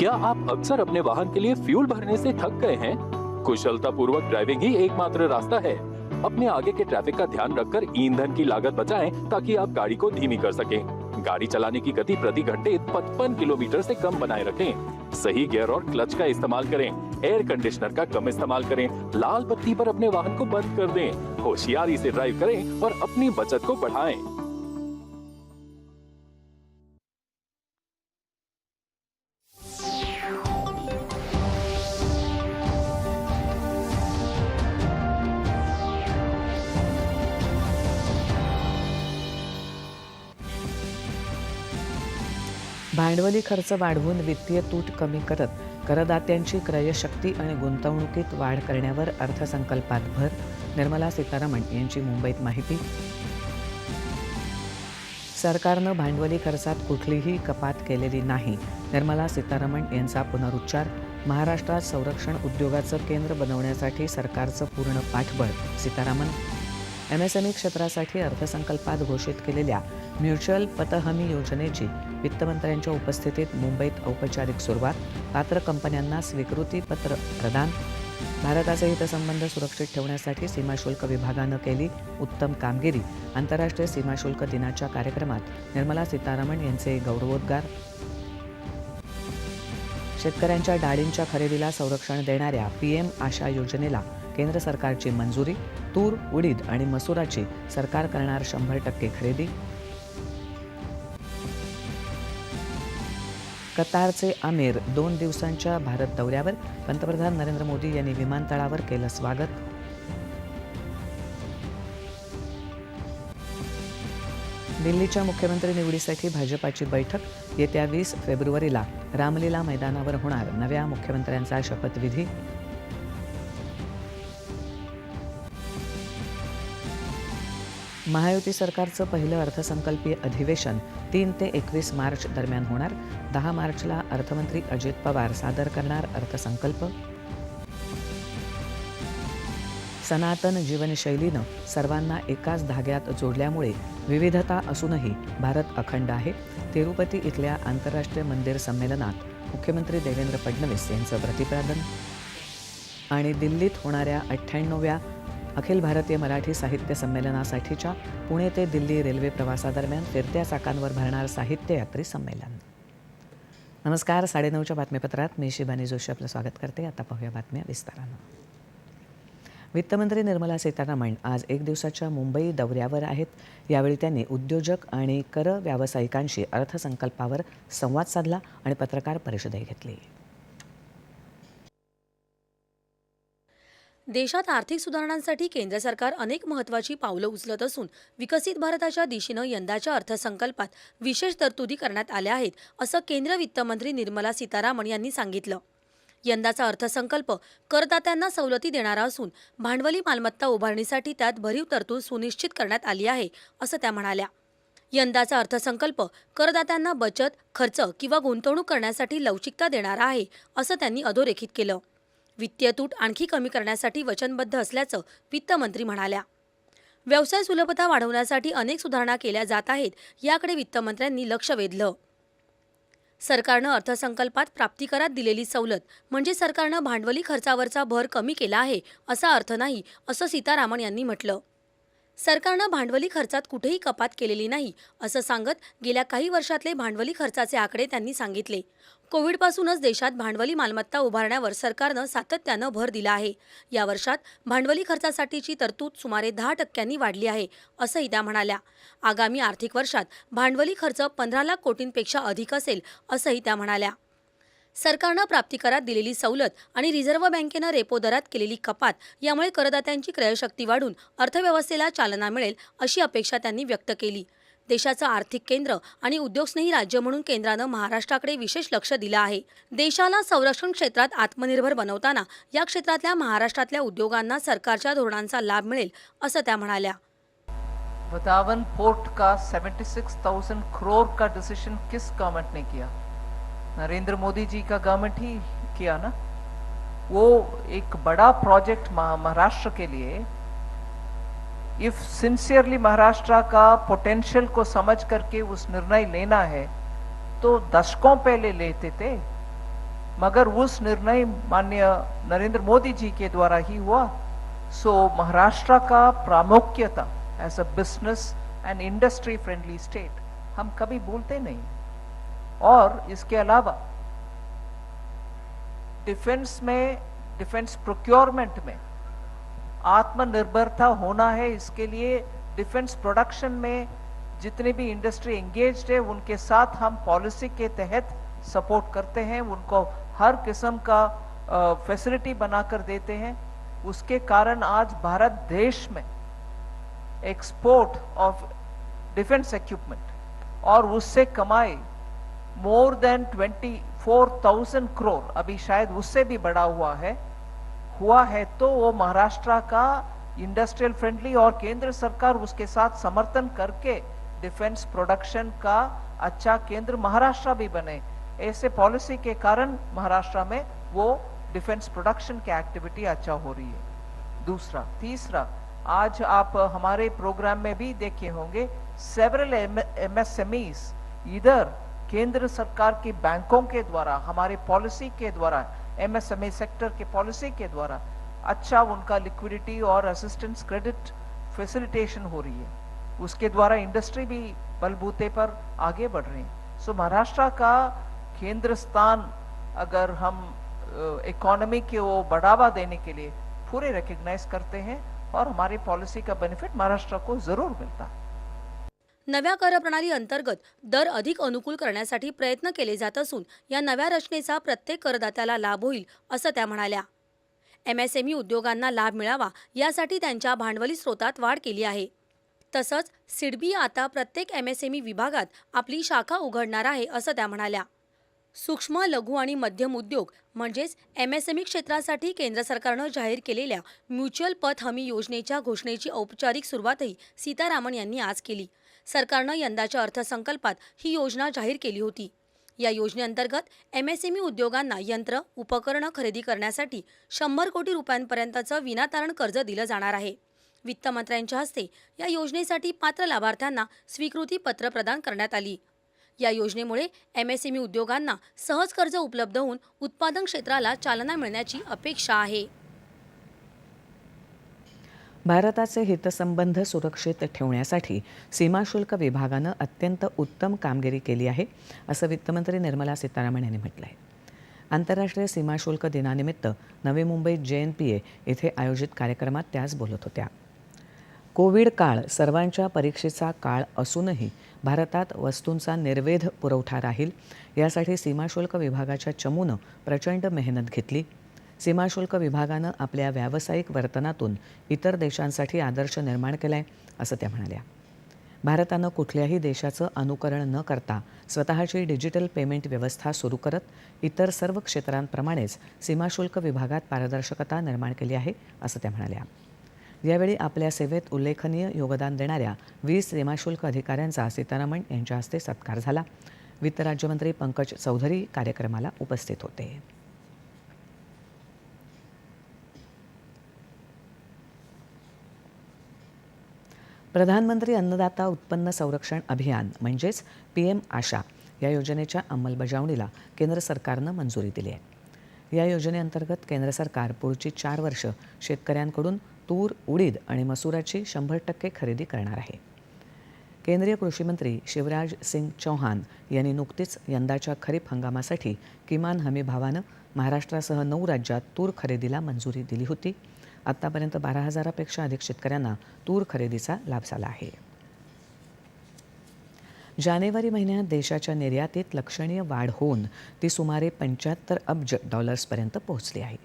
क्या आप अक्सर अपने वाहन के लिए फ्यूल भरने से थक गए हैं? कुशलता पूर्वक ड्राइविंग ही एकमात्र रास्ता है। अपने आगे के ट्रैफ़िक का ध्यान रखकर ईंधन की लागत बचाएँ, ताकि आप गाड़ी को धीमी कर सकें। गाड़ी चलाने की गति प्रति घंटे 55 किलोमीटर से कम बनाए रखें। सही गियर और क्लच का इस्तेमाल करें। एयर कंडीशनर का कम इस्तेमाल करें। लाल बत्ती पर अपने वाहन को बंद कर दें। होशियारी से ड्राइव करें और अपनी बचत को बढ़ाएँ। भांडवली खर्च वाढवून वित्तीय तूट कमी करत करदात्यांची क्रयशक्ती आणि गुंतवणुकीत वाढ करण्यावर अर्थसंकल्पात भर. निर्मला सीतारामन यांची मुंबईत माहिती. सरकारनं भांडवली खर्चात कुठलीही कपात केलेली नाही. निर्मला सीतारामन यांचा पुनरुच्चार. महाराष्ट्रात संरक्षण उद्योगाचं केंद्र बनवण्यासाठी सरकारचं पूर्ण पाठबळ. सीतारामन. एमएसएमई क्षेत्रासाठी अर्थसंकल्पात घोषित केलेल्या म्युच्युअल पतहमी योजनेची वित्तमंत्र्यांच्या उपस्थितीत मुंबईत औपचारिक सुरुवात पात्र कंपन्यांना स्वीकृती पत्र प्रदान भारताचे हितसंबंध सुरक्षित ठेवण्यासाठी सीमाशुल्क विभागानं केली उत्तम कामगिरी आंतरराष्ट्रीय सीमाशुल्क दिनाच्या कार्यक्रमात निर्मला सीतारामन यांचे गौरवोद्गार. शेतकऱ्यांच्या डाळींच्या खरेदीला संरक्षण देणाऱ्या पीएम आशा योजनेला केंद्र सरकारची मंजुरी तूर उडीद आणि मसुराची सरकार करणार शंभर टक्के खरेदी कतारचे आमिर दोन दिवसांच्या भारत दौऱ्यावर पंतप्रधान नरेंद्र मोदी यांनी विमानतळावर केलं स्वागत. दिल्लीच्या मुख्यमंत्री निवडीसाठी भाजपाची बैठक येत्या वीस फेब्रुवारीला. रामलीला मैदानावर होणार नव्या मुख्यमंत्र्यांचा शपथविधी. महायुती सरकारचं पहिलं अर्थसंकल्पीय अधिवेशन तीन ते एकवीस मार्च दरम्यान होणार. दहा मार्चला अर्थमंत्री अजित पवार सादर करणार अर्थसंकल्प. सनातन जीवनशैलीनं सर्वांना एकाच धाग्यात जोडल्यामुळे विविधता असूनही भारत अखंड आहे. तिरुपती इथल्या आंतरराष्ट्रीय मंदिर संमेलनात मुख्यमंत्री देवेंद्र फडणवीस यांचं प्रतिपादन. आणि दिल्लीत होणाऱ्या अठ्ठ्याण्णव्या अखिल भारतीय मराठी साहित्य संमेलनासाठीच्या पुणे ते दिल्ली रेल्वे प्रवासादरम्यान फिरत्या चाकांवर भरणार साहित्य यात्री संमेलन. नमस्कार साडेनऊच्या बातमीपत्रात मी शिबानी जोशी आपलं स्वागत करते. आता पाहूया बातम्या विस्तारानं. वित्तमंत्री निर्मला सीतारामन आज एक दिवसाच्या मुंबई दौऱ्यावर आहेत. यावेळी त्यांनी उद्योजक आणि कर व्यावसायिकांशी अर्थसंकल्पावर संवाद साधला आणि पत्रकार परिषदही घेतली. देशात आर्थिक सुधारणांसाठी केंद्र सरकार अनेक महत्त्वाची पावलं उचलत असून विकसित भारताच्या दिशेनं यंदाच्या अर्थसंकल्पात विशेष तरतुदी करण्यात आल्या आहेत असं केंद्र वित्तमंत्री निर्मला सीतारामन यांनी सांगितलं. यंदाचा अर्थसंकल्प करदात्यांना सवलती देणारा असून भांडवली मालमत्ता उभारणीसाठी त्यात भरीव तरतूद सुनिश्चित करण्यात आली आहे असं त्या म्हणाल्या. यंदाचा अर्थसंकल्प करदात्यांना बचत खर्च किंवा गुंतवणूक करण्यासाठी लवचिकता देणारा आहे असं त्यांनी अधोरेखित केलं. वित्तीय तूट आणखी कमी करण्यासाठी वचनबद्ध असल्याचं वित्तमंत्री म्हणाल्या. व्यवसाय सुलभता वाढवण्यासाठी अनेक सुधारणा केल्या जात आहेत याकडे वित्तमंत्र्यांनी लक्ष वेधलं. सरकारनं अर्थसंकल्पात प्राप्तिकरात दिलेली सवलत म्हणजे सरकारनं भांडवली खर्चावरचा भर कमी केला आहे असा अर्थ नाही असं सीतारामन यांनी म्हटलं. सरकारनं भांडवली खर्चात कुठेही कपात केलेली नाही असं सांगत गेल्या काही वर्षातले भांडवली खर्चाचे आकडे त्यांनी सांगितले. कोविडपासूनच देशात भांडवली मालमत्ता उभारण्यावर सरकारनं सातत्यानं भर दिला आहे. या वर्षात भांडवली खर्चासाठीची तरतूद सुमारे दहा टक्क्यांनी वाढली आहे असंही त्या म्हणाल्या. आगामी आर्थिक वर्षात भांडवली खर्च पंधरा लाख कोटींपेक्षा अधिक असेल असंही त्या म्हणाल्या. सरकारनं प्राप्तिकरात दिलेली सवलत आणि रिझर्व्ह बँकेनं रेपो दरात केलेली कपात यामुळे करदात्यांची क्रयशक्ती वाढून अर्थव्यवस्थेला चालना मिळेल अशी अपेक्षा त्यांनी व्यक्त केली. देशाचं आर्थिक केंद्र आणि उद्योगस्नेही राज्य म्हणून केंद्रानं महाराष्ट्राकडे विशेष लक्ष दिलं आहे. देशाला संरक्षण क्षेत्रात आत्मनिर्भर बनवताना या क्षेत्रातल्या महाराष्ट्रातल्या उद्योगांना सरकारच्या धोरणांचा लाभ मिळेल असं त्या म्हणाल्या. वृंदावन पोर्ट का 76,000 करोड़ का डिसीजन किस गवर्नमेंट ने किया? नरेंद्र मोदी जी का गवर्नमेंट ही किया ना? वो एक बड़ा प्रोजेक्ट महाराष्ट्र के लिए इफ़ सिंसियरली महाराष्ट्र का पोटेंशियल को समझ करके उस निर्णय लेना है तो दशकों पहले लेते थे मगर उस निर्णय माननीय नरेंद्र मोदी जी के द्वारा ही हुआ सो महाराष्ट्र का प्रामुख्यता as a business and industry friendly state हम कभी भूलते नहीं और इसके अलावा डिफेंस में डिफेंस प्रोक्योरमेंट में आत्मनिर्भरता होना है, इसके लिए डिफेंस प्रोडक्शन में जितने भी इंडस्ट्री एंगेज है, उनके साथ हम पॉलिसी के तहत सपोर्ट करते हैं, उनको हर किस्म का फैसिलिटी बनाकर देते हैं। उसके कारण आज भारत देश में एक्सपोर्ट ऑफ़ डिफेंस इक्विपमेंट और उससे कमाई more than twenty four thousand crore अभी शायद उससे भी बड़ा हुआ है। हुआ है तो वो महाराष्ट्र का इंडस्ट्रियल फ्रेंडली और केंद्र सरकार उसके साथ समर्थन करके डिफेंस प्रोडक्शन का अच्छा केंद्र महाराष्ट्र भी बने। ऐसे पॉलिसी के कारण महाराष्ट्र में वो डिफेंस प्रोडक्शन की एक्टिविटी अच्छा हो रही है। दूसरा, तीसरा, आज आप हमारे प्रोग्राम में भी देखे होंगे सेवरल एमएसएमईस इधर केंद्र सरकार की बैंकों के द्वारा, हमारे पॉलिसी के द्वारा एमएसएमई सेक्टर के पॉलिसी के द्वारा अच्छा उनका लिक्विडिटी और असिस्टेंस क्रेडिट फैसिलिटेशन हो रही है। उसके द्वारा इंडस्ट्री भी बलबूते पर आगे बढ़ रही है। सो महाराष्ट्र का केंद्र स्थान अगर हम इकोनॉमी के वो बढ़ावा देने के लिए पूरे रिकग्नाइज करते हैं और हमारी पॉलिसी का बेनिफिट महाराष्ट्र को ज़रूर मिलता है। नव्या कर प्रणाली अंतर्गत दर अधिक अनुकूल करण्यासाठी प्रयत्न केले जात असून या नव्या रचनेचा प्रत्येक करदात्याला लाभ होईल असं त्या म्हणाल्या. एमएसएमई उद्योगांना लाभ मिळावा यासाठी त्यांच्या भांडवली स्रोतात वाढ केली आहे. तसंच सिडबी आता प्रत्येक एमएसएमई विभागात आपली शाखा उघडणार आहे असं त्या म्हणाल्या. सूक्ष्म लघु आणि मध्यम उद्योग म्हणजेच एमएसएमई क्षेत्रासाठी केंद्र सरकारनं जाहीर केलेल्या म्युच्युअल पत हमी योजनेच्या घोषणेची औपचारिक सुरुवातही सीतारामन यांनी आज केली. सरकारनं यंदाच्या अर्थसंकल्पात ही योजना जाहीर केली होती. या योजनेअंतर्गत एम एस सीमी उद्योगांना यंत्र उपकरणं खरेदी करण्यासाठी शंभर कोटी रुपयांपर्यंतचं विनातारण कर्ज दिलं जाणार आहे. वित्तमंत्र्यांच्या हस्ते या योजनेसाठी पात्र लाभार्थ्यांना स्वीकृती पत्र प्रदान करण्यात आली. या योजनेमुळे एम एस एमी उद्योगांना सहज कर्ज उपलब्ध होऊन उत्पादन क्षेत्राला चालना मिळण्याची अपेक्षा आहे. भारताचे हितसंबंध सुरक्षित ठेवण्यासाठी सीमाशुल्क विभागानं अत्यंत उत्तम कामगिरी केली आहे असं वित्तमंत्री निर्मला सीतारामन यांनी म्हटलं आहे आंतरराष्ट्रीय सीमाशुल्क दिनानिमित्त नवी मुंबईत जे एन पी ए येथे आयोजित कार्यक्रमात त्या आज बोलत होत्या. कोविड काळ सर्वांच्या परीक्षेचा काळ असूनही भारतात वस्तूंचा निर्वेध पुरवठा राहील यासाठी सीमाशुल्क विभागाच्या चमूनं प्रचंड मेहनत घेतली सीमाशुल्क विभागानं आपल्या व्यावसायिक वर्तनातून इतर देशांसाठी आदर्श निर्माण केला आहे असं त्या म्हणाल्या. भारतानं कुठल्याही देशाचं अनुकरण न करता स्वतःची डिजिटल पेमेंट व्यवस्था सुरू करत इतर सर्व क्षेत्रांप्रमाणेच सीमाशुल्क विभागात पारदर्शकता निर्माण केली आहे असं त्या म्हणाल्या. यावेळी आपल्या सेवेत उल्लेखनीय योगदान देणाऱ्या वीस सीमाशुल्क अधिकाऱ्यांचा सीतारामन यांच्या हस्ते सत्कार झाला. वित्त राज्यमंत्री पंकज चौधरी कार्यक्रमाला उपस्थित होते. प्रधानमंत्री अन्नदाता उत्पन्न संरक्षण अभियान म्हणजेच पी एम आशा या योजनेच्या अंमलबजावणीला केंद्र सरकारनं मंजुरी दिली आहे. या योजनेअंतर्गत केंद्र सरकार पुढची चार वर्ष शेतकऱ्यांकडून तूर उडीद आणि मसुराची शंभर टक्के खरेदी करणार आहे. केंद्रीय कृषीमंत्री शिवराज सिंग चौहान यांनी नुकतीच यंदाच्या खरीप हंगामासाठी किमान हमी भावानं महाराष्ट्रासह नऊ राज्यात तूर खरेदीला मंजुरी दिली होती. आत्तापर्यंत बारा हजारापेक्षा अधिक शेतकऱ्यांना तूर खरेदीचा लाभ झाला आहे. जानेवारी महिन्यात देशाच्या निर्यातीत लक्षणीय वाढ होऊन ती सुमारे पंच्याहत्तर अब्ज डॉलर्सपर्यंत पोहोचली आहे.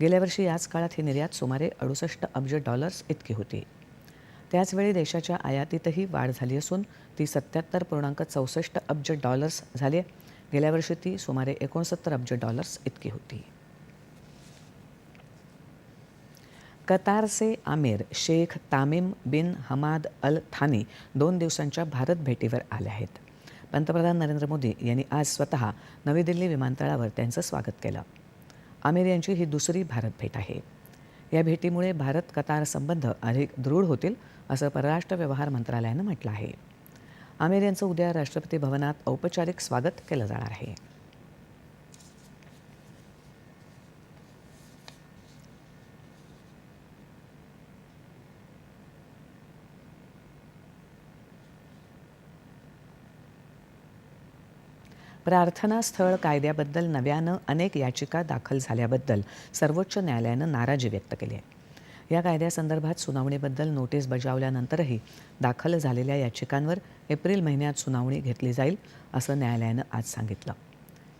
गेल्या वर्षी याच काळात ही निर्यात सुमारे अडुसष्ट अब्ज डॉलर्स इतकी होती. त्याचवेळी देशाच्या आयातीतही वाढ झाली असून ती सत्याहत्तर पूर्णांक चौसष्ट अब्ज डॉलर्स झाली गेल्या वर्षी ती सुमारे एकोणसत्तर अब्ज डॉलर्स इतकी होती. कतारचे आमिर शेख तामिम बिन हमाद अल थानी दोन दिवसांच्या भारत भेटीवर आले आहेत. पंतप्रधान नरेंद्र मोदी यांनी आज स्वतः नवी दिल्ली विमानतळावर त्यांचं स्वागत केलं. आमिर यांची ही दुसरी भारत भेट आहे. या भेटीमुळे भारत कतार संबंध अधिक दृढ होतील असं परराष्ट्र व्यवहार मंत्रालयानं म्हटलं आहे. आमिर यांचं उद्या राष्ट्रपती भवनात औपचारिक स्वागत केलं जाणार आहे. प्रार्थना स्थळ कायद्याबद्दल नव्यानं अनेक याचिका दाखल झाल्याबद्दल सर्वोच्च न्यायालयानं नाराजी व्यक्त केली आहे. या कायद्यासंदर्भात सुनावणीबद्दल नोटीस बजावल्यानंतरही दाखल झालेल्या याचिकांवर एप्रिल महिन्यात सुनावणी घेतली जाईल असं न्यायालयानं आज सांगितलं.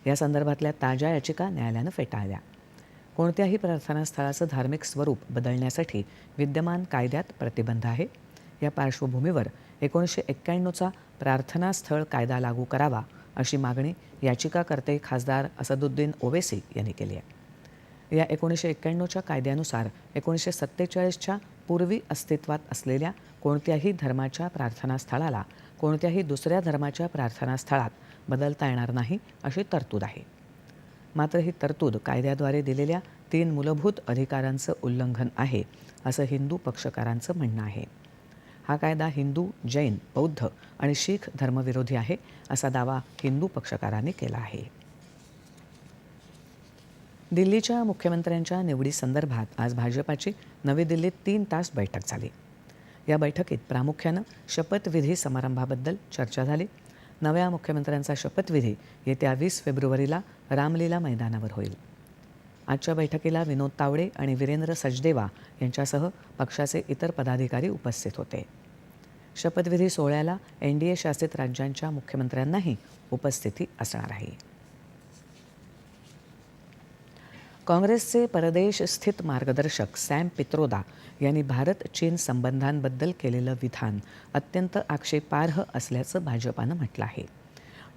या संदर्भातल्या ताज्या याचिका न्यायालयानं फेटाळल्या. कोणत्याही प्रार्थनास्थळाचं धार्मिक स्वरूप बदलण्यासाठी विद्यमान कायद्यात प्रतिबंध आहे. या पार्श्वभूमीवर एकोणीसशे एक्क्याण्णवचा प्रार्थनास्थळ कायदा लागू करावा अशी मागणी याचिकाकर्ते खासदार असदुद्दीन ओवेसी यांनी केली आहे. या एकोणीसशे एक्क्याण्णवच्या कायद्यानुसार एकोणीसशे सत्तेचाळीसच्या पूर्वी अस्तित्वात असलेल्या कोणत्याही धर्माच्या प्रार्थनास्थळाला कोणत्याही दुसऱ्या धर्माच्या प्रार्थनास्थळात बदलता येणार नाही अशी तरतूद आहे. मात्र ही तरतूद कायद्याद्वारे दिलेल्या तीन मूलभूत अधिकारांचं उल्लंघन आहे असं हिंदू पक्षकारांचं म्हणणं आहे. हा कायदा हिंदू जैन बौद्ध आणि शीख धर्मविरोधी आहे असा दावा हिंदू पक्षकारांनी केला आहे. दिल्लीच्या मुख्यमंत्र्यांच्या निवडीसंदर्भात आज भाजपाची नवी दिल्लीत तीन तास बैठक झाली. या बैठकीत प्रामुख्यानं शपथविधी समारंभाबद्दल चर्चा झाली. नव्या मुख्यमंत्र्यांचा शपथविधी येत्या वीस फेब्रुवारीला रामलीला मैदानावर होईल. आजच्या बैठकीला विनोद तावडे आणि वीरेंद्र सचदेवा यांच्यासह पक्षाचे इतर पदाधिकारी उपस्थित होते. शपथविधी सोहळ्याला एन डी ए शासित राज्यांच्या मुख्यमंत्र्यांनाही उपस्थिती असणार आहे. काँग्रेसचे परदेश स्थित मार्गदर्शक सॅम पित्रोदा यांनी भारत चीन संबंधांबद्दल केलेलं विधान अत्यंत आक्षेपार्ह असल्याचं भाजपानं म्हटलं आहे.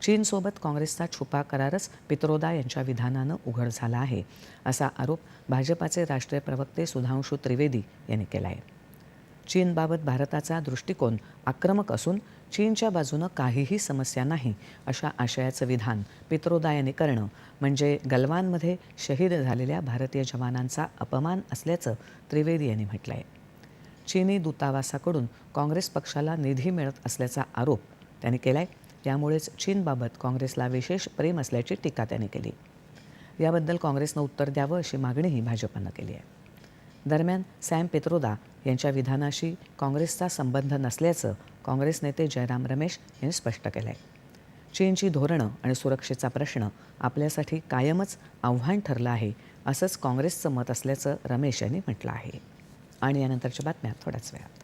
चीनसोबत काँग्रेसचा छुपा करारच पित्रोदा यांच्या विधानानं उघड झाला आहे असा आरोप भाजपाचे राष्ट्रीय प्रवक्ते सुधांशू त्रिवेदी यांनी केला आहे चीनबाबत भारताचा दृष्टिकोन आक्रमक असून चीनच्या बाजूनं काहीही समस्या नाही अशा आशयाचं विधान पित्रोदा यांनी करणं म्हणजे गलवानमध्ये शहीद झालेल्या भारतीय जवानांचा अपमान असल्याचं त्रिवेदी यांनी म्हटलं आहे चीनी दूतावासाकडून काँग्रेस पक्षाला निधी मिळत असल्याचा आरोप त्यांनी केला आहे यामुळेच चीनबाबत काँग्रेसला विशेष प्रेम असल्याची टीका त्यांनी केली. याबद्दल काँग्रेसनं उत्तर द्यावं अशी मागणीही भाजपनं केली आहे. दरम्यान सॅम पेत्रोदा यांच्या विधानाशी काँग्रेसचा संबंध नसल्याचं काँग्रेस नेते जयराम रमेश यांनी स्पष्ट केलं आहे चीनची धोरणं आणि सुरक्षेचा प्रश्न आपल्यासाठी कायमच आव्हान ठरलं आहे असंच काँग्रेसचं मत असल्याचं रमेश यांनी म्हटलं आहे. आणि यानंतरच्या बातम्या थोड्याच वेळात.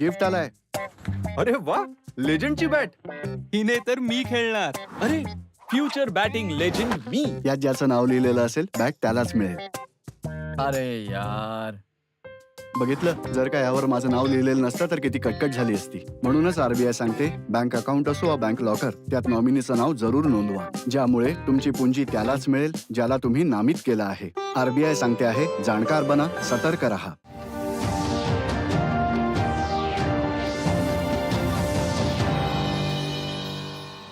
गिफ्ट आलाय. अरे वा लेजंडची बॅट. हिने तर मी खेळणार. अरे फ्युचर बॅटिंग लेजेंड मी. यात ज्याचं नाव लिहिलेलं असेल बॅग त्यालाच मिळेल. अरे यार. बघितलं? जर का यावर माझं नाव लिहिलेलं नसतं तर किती कटकट झाली असती. म्हणूनच आरबीआय सांगते बँक अकाउंट असो वा बँक लॉकर त्यात नॉमिनीचं नाव जरूर नोंदवा. ज्यामुळे तुमची पुंजी त्यालाच मिळेल ज्याला तुम्ही नामित केलं आहे. आरबीआय सांगते आहे जाणकार बना सतर्क रहा.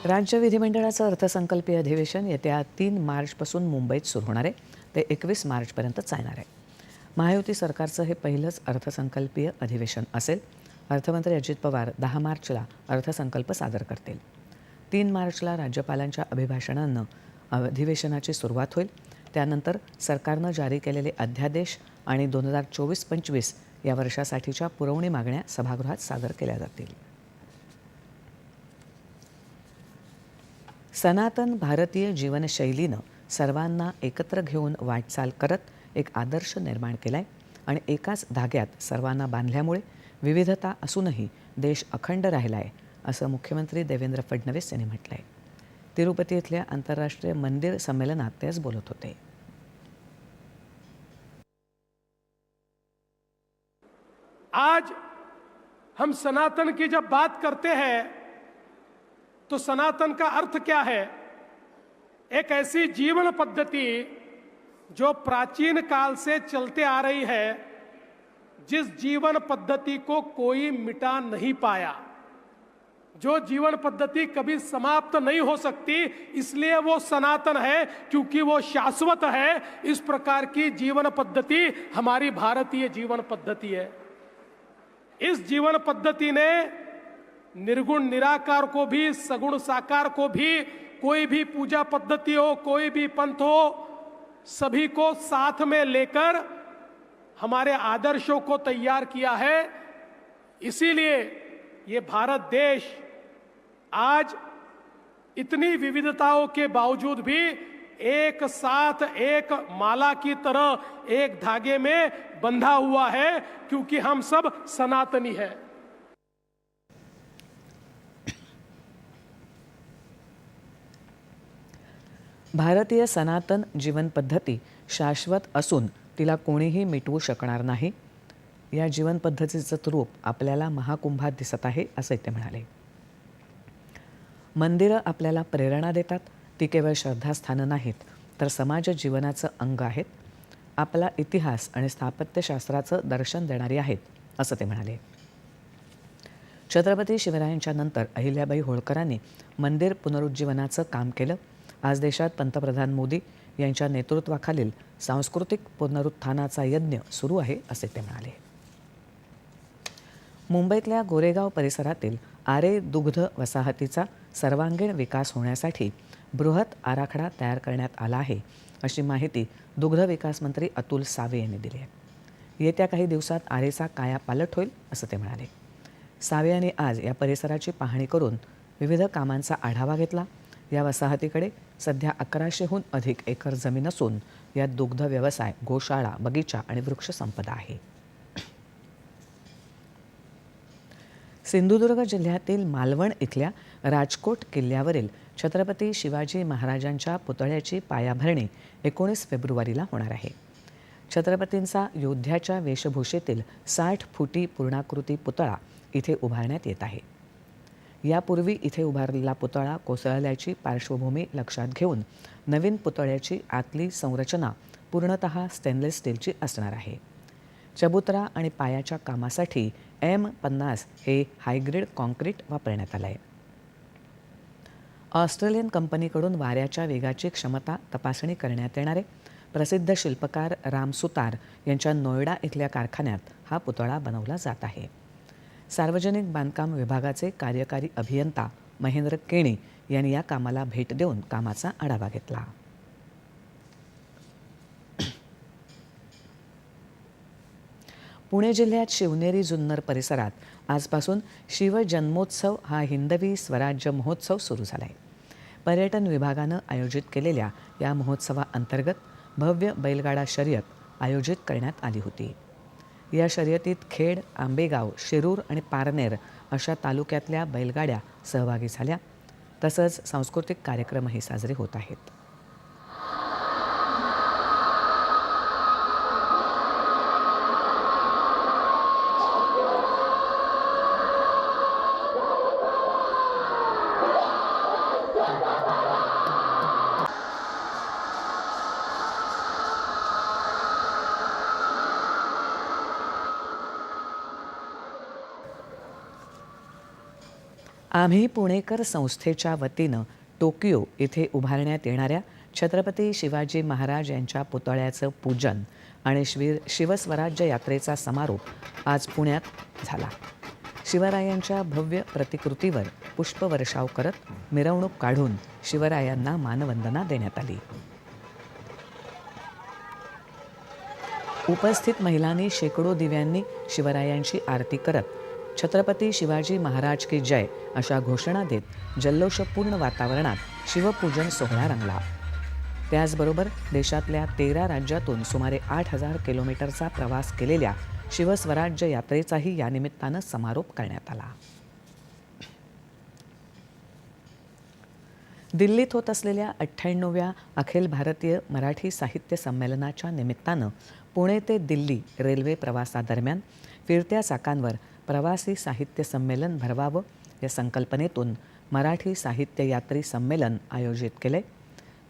राज्य विधिमंडळाचं अर्थसंकल्पीय अधिवेशन येत्या तीन मार्चपासून मुंबईत सुरू होणार आहे. ते एकवीस मार्चपर्यंत चालणार आहे. महायुती सरकारचं हे पहिलंच अर्थसंकल्पीय अधिवेशन असेल. अर्थमंत्री अजित पवार दहा मार्चला अर्थसंकल्प सादर करतील. तीन मार्चला राज्यपालांच्या अभिभाषणानं अधिवेशनाची सुरुवात होईल. त्यानंतर सरकारनं जारी केलेले अध्यादेश आणि दोन हजार चोवीस पंचवीस या वर्षासाठीच्या पुरवणी मागण्या सभागृहात सादर केल्या जातील. सनातन भारतीय जीवनशैलीनं सर्वांना एकत्र घेऊन वाटचाल करत एक आदर्श निर्माण केला आहे आणि एकाच धाग्यात सर्वांना बांधल्यामुळे विविधता असूनही देश अखंड राहिला आहे असं मुख्यमंत्री देवेंद्र फडणवीस यांनी म्हटलं आहे तिरुपती इथल्या आंतरराष्ट्रीय मंदिर संमेलनात ते आज बोलत होते. आज हम सनातन की जब बात करते हैं तो सनातन का अर्थ क्या है? एक ऐसी जीवन पद्धति जो प्राचीन काल से चलते आ रही है, जिस जीवन पद्धति को कोई मिटा नहीं पाया। जो जीवन पद्धति कभी समाप्त नहीं हो सकती, इसलिए वो सनातन है, क्योंकि वो शाश्वत है। इस प्रकार की जीवन पद्धति हमारी भारतीय जीवन पद्धति है। इस जीवन पद्धति ने निर्गुण निराकार को भी, सगुण साकार को भी, कोई भी पूजा पद्धति हो, कोई भी पंथ हो, सभी को साथ में लेकर हमारे आदर्शों को तैयार किया है। इसीलिए ये भारत देश आज इतनी विविधताओं के बावजूद भी एक साथ एक माला की तरह एक धागे में बंधा हुआ है, क्योंकि हम सब सनातनी हैं। भारतीय सनातन जीवनपद्धती शाश्वत असून तिला कोणीही मिटवू शकणार नाही. या जीवनपद्धतीचं रूप आपल्याला महाकुंभात दिसत आहे असे ते म्हणाले. मंदिरं आपल्याला प्रेरणा देतात. ती केवळ श्रद्धास्थानं नाहीत तर समाज जीवनाचं अंग आहेत. आपला इतिहास आणि स्थापत्यशास्त्राचं दर्शन देणारी आहेत असं ते म्हणाले. छत्रपती शिवरायांच्या नंतर अहिल्याबाई होळकरांनी मंदिर पुनरुज्जीवनाचं काम केलं. आज देशात पंतप्रधान मोदी यांच्या नेतृत्वाखालील सांस्कृतिक पुनरुत्थानाचा यज्ञ सुरू आहे असे ते म्हणाले. मुंबईतल्या गोरेगाव परिसरातील आरे दुग्ध वसाहतीचा सर्वांगीण विकास होण्यासाठी बृहत आराखडा तयार करण्यात आला आहे अशी माहिती दुग्ध विकास मंत्री अतुल सावे यांनी दिली आहे. येत्या काही दिवसात आरेचा काया पालट होईल असं ते म्हणाले. सावे यांनी आज या परिसराची पाहणी करून विविध कामांचा आढावा घेतला. या वसाहतीकडे सध्या अकराशेहून अधिक एकर जमीन असून यात दुग्ध व्यवसाय गोशाळा बगीचा आणि वृक्षसंपदा आहे. सिंधुदुर्ग जिल्ह्यातील मालवण इथल्या राजकोट किल्ल्यावरील छत्रपती शिवाजी महाराजांच्या पुतळ्याची पायाभरणी एकोणीस फेब्रुवारीला होणार आहे. छत्रपतींचा योद्ध्याच्या वेशभूषेतील साठ फुटी पूर्णाकृती पुतळा इथे उभारण्यात येत आहे. यापूर्वी इथे उभारलेला पुतळा कोसळल्याची पार्श्वभूमी लक्षात घेऊन नवीन पुतळ्याची आतली संरचना पूर्णतः स्टेनलेस स्टीलची असणार आहे. चबुतरा आणि पायाच्या कामासाठी एम पन्नास हे हायग्रेड कॉन्क्रीट वापरण्यात आलं आहे ऑस्ट्रेलियन कंपनीकडून वाऱ्याच्या वेगाची क्षमता तपासणी करण्यात येणार आहे प्रसिद्ध शिल्पकार राम सुतार यांच्या नोएडा इथल्या कारखान्यात हा पुतळा बनवला जात आहे. सार्वजनिक बांधकाम विभागाचे कार्यकारी अभियंता महेंद्र केणे यांनी या कामाला भेट देऊन कामाचा आढावा घेतला. पुणे जिल्ह्यात शिवनेरी जुन्नर परिसरात आजपासून शिवजन्मोत्सव हा हिंदवी स्वराज्य महोत्सव सुरू झाला आहे पर्यटन विभागानं आयोजित केलेल्या या महोत्सवाअंतर्गत भव्य बैलगाडा शर्यत आयोजित करण्यात आली होती. या शर्यतीत खेड आंबेगाव शिरूर आणि पारनेर अशा तालुक्यातल्या बैलगाड्या सहभागी झाल्या. तसंच सांस्कृतिक कार्यक्रमही साजरे होत आहेत. आम्ही पुणेकर संस्थेच्या वतीनं टोकियो इथे उभारण्यात येणाऱ्या छत्रपती शिवाजी महाराज यांच्या पुतळ्याचं पूजन आणि शिव शिवस्वराज्य यात्रेचा समारोप आज पुण्यात झाला. शिवरायांच्या भव्य प्रतिकृतीवर पुष्पवर्षाव करत मिरवणूक काढून शिवरायांना मानवंदना देण्यात आली. उपस्थित महिलांनी शेकडो दिव्यांनी शिवरायांची आरती करत छत्रपती शिवाजी महाराज की जय अशा घोषणा देत जल्लोषपूर्ण वातावरणात शिवपूजन सोहळा रंगला. त्याचबरोबर देशातल्या तेरा राज्यातून सुमारे आठ हजार किलोमीटरचा प्रवास केलेल्या शिवस्वराज्य यात्रेचाही या निमित्तानं समारोप करण्यात आला. दिल्लीत होत असलेल्या अठ्ठ्याण्णव्या अखिल भारतीय मराठी साहित्य संमेलनाच्या निमित्तानं पुणे ते दिल्ली रेल्वे प्रवासादरम्यान फिरत्या चाकांवर प्रवासी साहित्य संमेलन भरवावं या संकल्पनेतून मराठी साहित्य यात्री संमेलन आयोजित केले.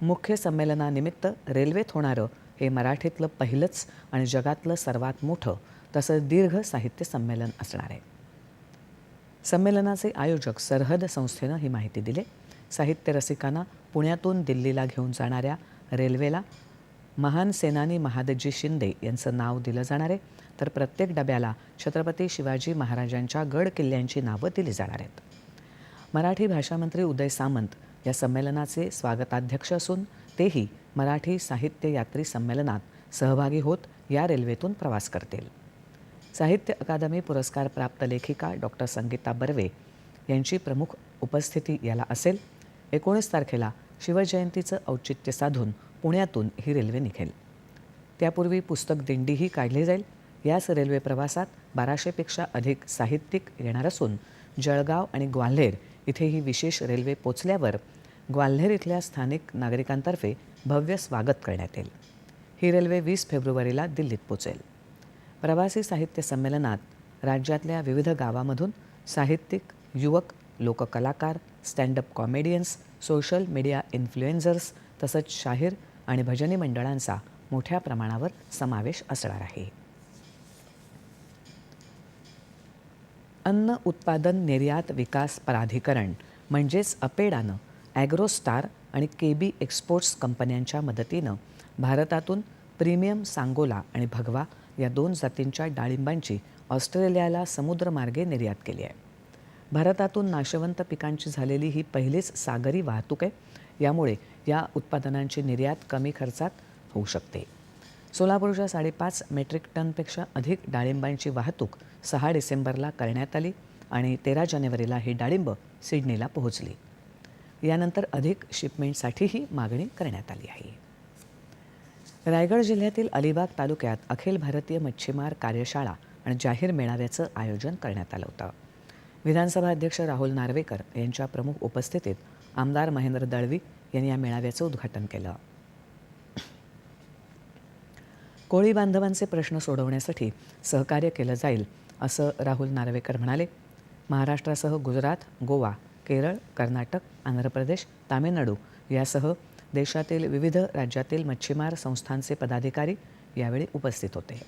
मुख्य संमेलनानिमित्त रेल्वेत होणारं हे मराठीतलं पहिलंच आणि जगातलं सर्वात मोठं तसंच दीर्घ साहित्य संमेलन असणार आहे. संमेलनाचे आयोजक सरहद संस्थेनं ही माहिती दिली. साहित्य रसिकांना पुण्यातून दिल्लीला घेऊन जाणाऱ्या रेल्वेला महान सेनानी महादजी शिंदे यांचं नाव दिलं जाणार आहे. तर प्रत्येक डब्याला छत्रपती शिवाजी महाराजांच्या गड किल्ल्यांची नावं दिली जाणार आहेत. मराठी भाषा मंत्री उदय सामंत या संमेलनाचे स्वागताध्यक्ष असून तेही मराठी साहित्य यात्री संमेलनात सहभागी होत या रेल्वेतून प्रवास करतील. साहित्य अकादमी पुरस्कार प्राप्त लेखिका डॉक्टर संगीता बर्वे यांची प्रमुख उपस्थिती याला असेल. एकोणीस तारखेला शिवजयंतीचं औचित्य साधून पुण्यातून ही रेल्वे निघेल. त्यापूर्वी पुस्तक दिंडीही काढली जाईल. याच रेल्वे प्रवासात बाराशेपेक्षा अधिक साहित्यिक येणार असून जळगाव आणि ग्वाल्हेर इथे ही विशेष रेल्वे पोचल्यावर ग्वाल्हेर इथल्या स्थानिक नागरिकांतर्फे भव्य स्वागत करण्यात येईल. ही रेल्वे वीस फेब्रुवारीला दिल्लीत पोचेल. प्रवासी साहित्य संमेलनात राज्यातल्या विविध गावामधून साहित्यिक युवक लोककलाकार standup comedians social media influencers तसंच शाहीर आणि भजनी मंडळांचा मोठ्या प्रमाणावर समावेश असणार आहे. अन्न उत्पादन निर्यात विकास प्राधिकरण म्हणजेच अपेडानं ॲग्रोस्टार आणि के बी एक्सपोर्ट्स कंपन्यांच्या मदतीनं भारतातून प्रीमियम सांगोला आणि भगवा या दोन जातींच्या डाळिंबांची ऑस्ट्रेलियाला समुद्रमार्गे निर्यात केली आहे. भारतातून नाशवंत पिकांची झालेली ही पहिलीच सागरी वाहतूक आहे यामुळे या उत्पादनांची निर्यात कमी खर्चात होऊ शकते. सोलापूरच्या साडेपाच मेट्रिक टनपेक्षा अधिक डाळिंबांची वाहतूक सहा डिसेंबरला करण्यात आली आणि तेरा जानेवारीला ही डाळिंब सिडनीला पोहोचली. यानंतर अधिक शिपमेंटसाठीही मागणी करण्यात आली आहे. रायगड जिल्ह्यातील अलिबाग तालुक्यात अखिल भारतीय मच्छीमार कार्यशाळा आणि जाहीर मेळाव्याचं आयोजन करण्यात आलं होतं. विधानसभा अध्यक्ष राहुल नार्वेकर यांच्या प्रमुख उपस्थितीत आमदार महेंद्र दळवी यांनी या मेळाव्याचं उद्घाटन केलं. कोळी बांधवांचे प्रश्न सोडवण्यासाठी सहकार्य केलं जाईल असं राहुल नार्वेकर म्हणाले. महाराष्ट्रासह गुजरात गोवा केरळ कर्नाटक आंध्र प्रदेश तामिळनाडू यासह देशातील विविध राज्यातील मच्छीमार संस्थांचे पदाधिकारी यावेळी उपस्थित होते.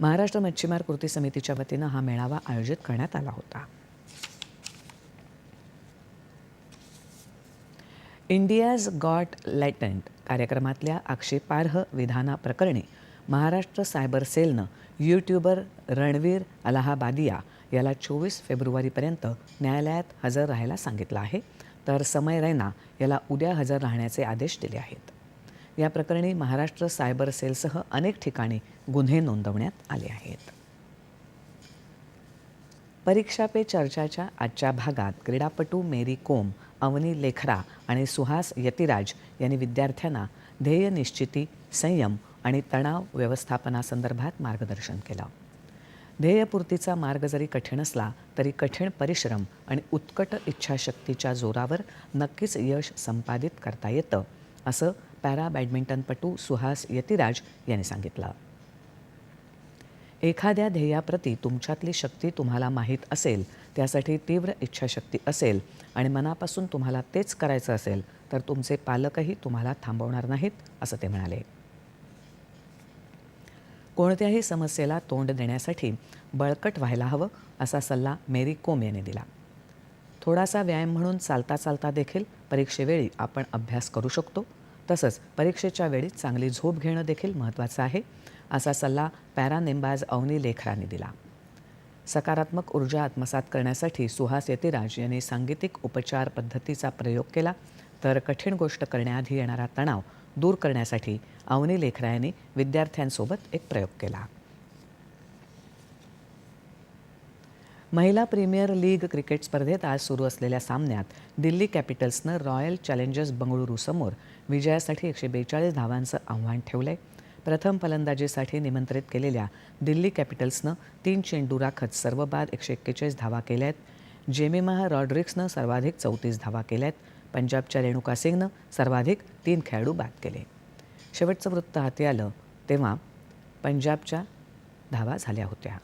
महाराष्ट्र मच्छीमार कृती समितीच्या वतीनं हा मेळावा आयोजित करण्यात आला होता. इंडियाज गॉट लॅटंट कार्यक्रमातल्या आक्षेपार्ह विधानाप्रकरणी महाराष्ट्र सायबर सेलनं यूट्यूबर रणवीर अलाहाबादिया याला चोवीस फेब्रुवारीपर्यंत न्यायालयात हजर राहायला सांगितलं आहे. तर समय रैना याला उद्या हजर राहण्याचे आदेश दिले आहेत. या प्रकरणी महाराष्ट्र सायबर सेलसह अनेक ठिकाणी गुन्हे नोंदवण्यात आले आहेत. परीक्षा पे चर्चाच्या आजच्या भागात क्रीडापटू मेरी कोम अवनी लेखरा आणि सुहास यतिराज यांनी विद्यार्थ्यांना ध्येय निश्चिती संयम आणि तणाव व्यवस्थापनासंदर्भात मार्गदर्शन केलं. ध्येयपूर्तीचा मार्ग जरी कठीण असला तरी कठीण परिश्रम आणि उत्कट इच्छाशक्तीच्या जोरावर नक्कीच यश संपादित करता येतं असं पॅरा बॅडमिंटनपटू सुहास यतिराज यांनी सांगितलं. एखाद्या ध्येयाप्रती तुमच्यातली शक्ती तुम्हाला माहीत असेल त्यासाठी तीव्र इच्छाशक्ती असेल आणि मनापासून तुम्हाला तेच करायचं असेल तर तुमचे पालकही तुम्हाला थांबवणार नाहीत असं ते म्हणाले. कोणत्याही समस्येला तोंड देण्यासाठी बळकट व्हायला हवं असा सल्ला मेरी कोम यांनी दिला. थोडासा व्यायाम म्हणून चालता चालता देखील परीक्षेवेळी आपण अभ्यास करू शकतो. तसंच परीक्षेच्या वेळी चांगली झोप घेणं देखील महत्त्वाचं आहे असा सल्ला पॅरा नेमबाज अवनी लेखरांनी दिला. सकारात्मक ऊर्जा आत्मसात करण्यासाठी सुहास यतिराज यांनी सांगीतिक उपचार पद्धतीचा प्रयोग केला. तर कठीण गोष्ट करण्याआधी येणारा तणाव दूर करण्यासाठी अवनी लेखरायांनी विद्यार्थ्यांसोबत एक प्रयोग केला. महिला प्रीमियर लीग क्रिकेट स्पर्धेत आज सुरू असलेल्या सामन्यात दिल्ली कॅपिटल्सनं रॉयल चॅलेंजर्स बंगळुरूसमोर विजयासाठी एकशे बेचाळीस धावांचं आव्हान ठेवलं आहे प्रथम फलंदाजीसाठी निमंत्रित केलेल्या दिल्ली कॅपिटल्सनं तीन चेंडू राखत सर्व बाद एकशे एक्केचाळीस धावा केल्या आहेत जेमिमा रॉड्रिक्सनं सर्वाधिक चौतीस धावा केल्या आहेत पंजाबच्या रेणुका सिंगनं सर्वाधिक तीन खेळाडू बाद केले. शेवटचं वृत्त हाती आलं तेव्हा पंजाबच्या धावा झाल्या होत्या.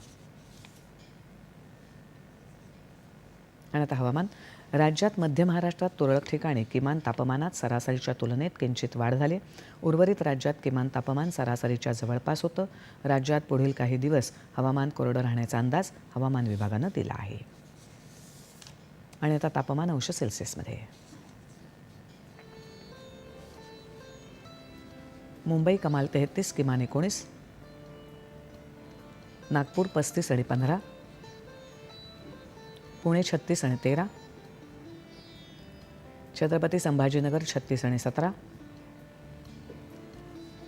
आणि आता हवामान. राज्यात मध्य महाराष्ट्रात तुरळक ठिकाणी किमान तापमानात सरासरीच्या तुलनेत किंचित वाढ झाली. उर्वरित राज्यात किमान तापमान सरासरीच्या जवळपास होतं. राज्यात पुढील काही दिवस हवामान कोरडं राहण्याचा अंदाज हवामान विभागानं दिला आहे. आणि आता तापमान अंश सेल्सिअसमध्ये. मुंबई कमाल तेहतीस किमान एकोणीस. नागपूर पस्तीस आणि पंधरा. पुणे छत्तीस आणि तेरा. छत्रपती संभाजीनगर छत्तीस आणि सतरा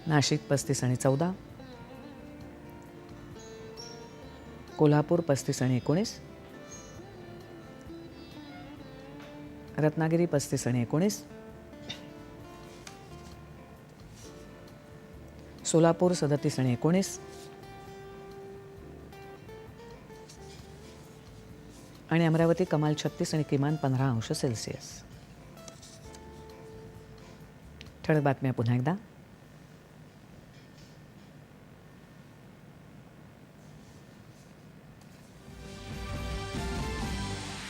नाशिक पस्तीस आणि चौदा कोल्हापूर पस्तीस आणि एकोणीस रत्नागिरी पस्तीस आणि एकोणीस सोलापूर सदतीस आणि एकोणीस आणि अमरावती कमाल छत्तीस आणि किमान पंधरा अंश सेल्सिअस. ठळक बातम्या पुन्हा एकदा.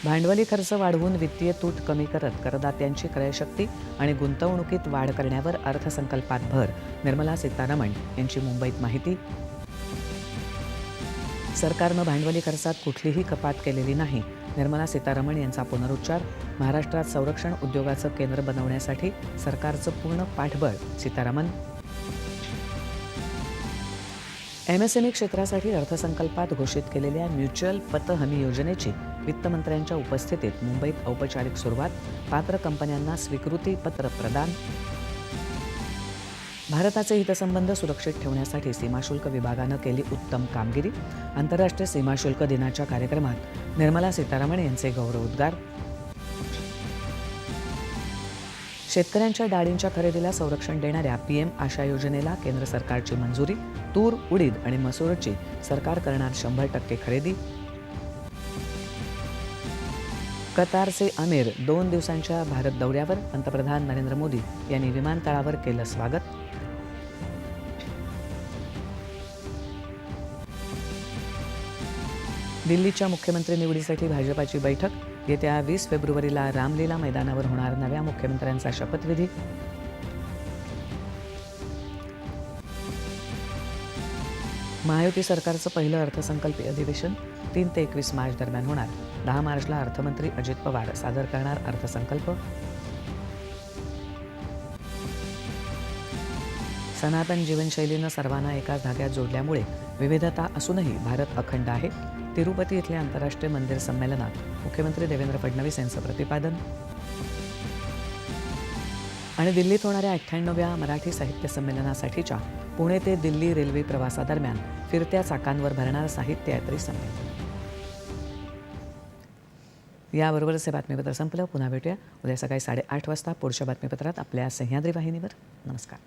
भांडवली खर्च वाढवून वित्तीय तूट कमी करत करदात्यांची क्रयशक्ती आणि गुंतवणुकीत वाढ करण्यावर अर्थसंकल्पात भर निर्मला सीतारामन यांची मुंबईत माहिती. सरकारनं भांडवली खर्चात कुठलीही कपात केलेली नाही निर्मला सीतारामन यांचा पुनरुच्चार महाराष्ट्रात संरक्षण उद्योगाचं केंद्र बनवण्यासाठी सरकारचं पूर्ण पाठबळ सीतारामन. एमएसएमई क्षेत्रासाठी अर्थसंकल्पात घोषित केलेल्या म्युच्युअल पत हमी योजनेची वित्तमंत्र्यांच्या उपस्थितीत मुंबईत औपचारिक सुरुवात पात्र कंपन्यांना स्वीकृती पत्र प्रदान. भारताचे हितसंबंध सुरक्षित ठेवण्यासाठी सीमाशुल्क विभागानं केली उत्तम कामगिरी. आंतरराष्ट्रीय सीमाशुल्क दिनाच्या कार्यक्रमात निर्मला सीतारामन यांचे गौरवोद्गार शेतकऱ्यांच्या डाळींच्या खरेदीला संरक्षण देणाऱ्या पीएम आशा योजनेला केंद्र सरकारची मंजुरी. तूर उडीद आणि मसूरची सरकार करणार शंभर टक्के खरेदी. कतारचे अमीर दोन दिवसांच्या भारत दौऱ्यावर पंतप्रधान नरेंद्र मोदी यांनी विमानतळावर केलं स्वागत. दिल्लीच्या मुख्यमंत्री निवडीसाठी भाजपाची बैठक. येत्या वीस फेब्रुवारीला रामलीला मैदानावर होणार नव्या मुख्यमंत्र्यांचा शपथविधी. महायुती सरकारचं पहिलं अर्थसंकल्पीय अधिवेशन तीन ते एकवीस मार्च दरम्यान होणार. दहा मार्चला अर्थमंत्री अजित पवार सादर करणार अर्थसंकल्प. सनातन जीवनशैलीनं सर्वांना एकाच धाग्यात जोडल्यामुळे विविधता असूनही भारत अखंड आहे. तिरुपती इथल्या आंतरराष्ट्रीय मंदिर संमेलनात मुख्यमंत्री देवेंद्र फडणवीस यांचं प्रतिपादन. आणि दिल्लीत होणाऱ्या अठ्ठ्याण्णव्या मराठी साहित्य संमेलनासाठीच्या पुणे ते दिल्ली रेल्वे प्रवासादरम्यान फिरत्या चाकांवर भरणार साहित्य यात्री संमेलन. याबरोबरच हे बातमीपत्र संपलं. पुन्हा भेटूया. उद्या सकाळी साडेआठ वाजता पुढच्या बातमीपत्रात आपल्या सह्याद्री वाहिनीवर. नमस्कार.